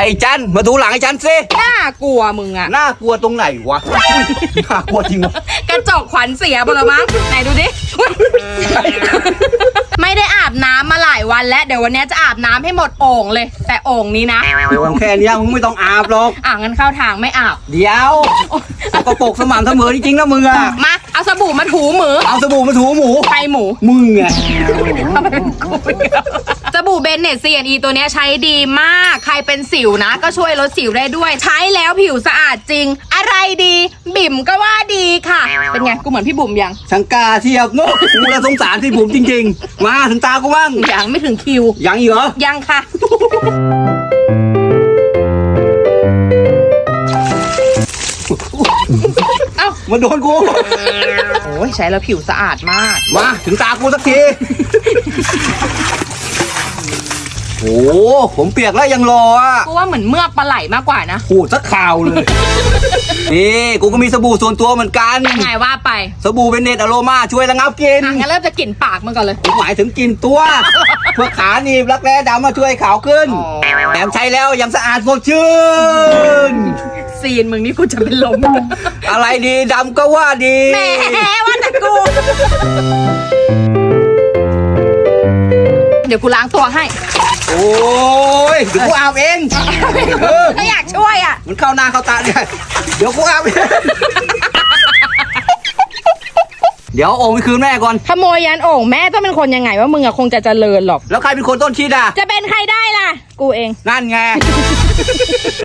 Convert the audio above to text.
ไอ้จันมาดูหลังไอ้จันสิน่ากลัวมึงอะน่ากลัวตรงไหนวะ น่ากลัวจริงวะกระจกขวัญเสียหมดแล้วมั้งไหนดูดิ ไม่ได้อาบน้ำมาหลายวันแล้ว เดี๋ยววันนี้จะอาบน้ำให้หมดโอ่งเลย แต่โอ่งนี้นะโอ้แค่เนี้ยมึงไม่ต้องอาบหรอก อ่างั้นเข้าทางไม่อาบ เดี๋ยวสกปรกสม่ำเสมอจริงๆนะมึงอะมา เอาสบู่มาถูมือเอาสบู่มาถูหมู ไปหมู มึงไงส บู่เบนเนตซีอีตัวเนี้ยใช้ดีมาก ใครเป็นสิวนะ ก็ช่วยลดสิวได้ด้วย ใช้แล้วผิวสะอาดจริง อะไรดี บิ่มก็ว่าดีค่ะ เป็นไง กูเหมือนพี่บุ๋มยังช่างกล้าเทียบเนอะกูละสงสารที่ผมจริง ๆ มาถึงตากูบ้างยังไม่ถึงคิว ยังอีกเหรอ ยังค่ะ เอ้ามาโดนกู โอ้ยใช้แล้วผิวสะอาดมาก มาถึงตากูสักที โอ้ผมเปียกแล้วยังรออะกูว่าเหมือนเมือกปลาไหลมากกว่านะ พูดสักข่าวเลย นี่กูก็มีสบู่ส่วนตัวเหมือนกัน ยังไงว่าไปสบู่เบนเนตอโรมาช่วยระงับกลิ่นอะงั้นเริ่มจะกลิ่นปากมันก่อนเลย ผมหมายถึงกลิ่นตัว เพื่อขาหนีบรักแร้ดำมาช่วยขาวขึ้นอ๋อ แถมใช้แล้วยังสะอาดสดชื่น ซีนมึงนี่กูจะเป็นลม อะไรดีดำก็ว่าดี แหมว่าแต่กู เดี๋ยวกูล้างตัวให้ โอ้ยเดี๋ยวกูอาบเองเออถ้าอยากช่วยอะ มันเข้าหน้าเข้าตาเนี่ยเดี๋ยวกูอาบเองเดี๋ยวโอ่งไปคืนแม่ก่อน ขโมยยันโอ่งแม่ต้องเป็นคนยังไงว่ามึงอะคงจะเจริญหรอก แล้วใครเป็นคนต้นคิดอะ จะเป็นใครได้ล่ะ กูเอง นั่นไง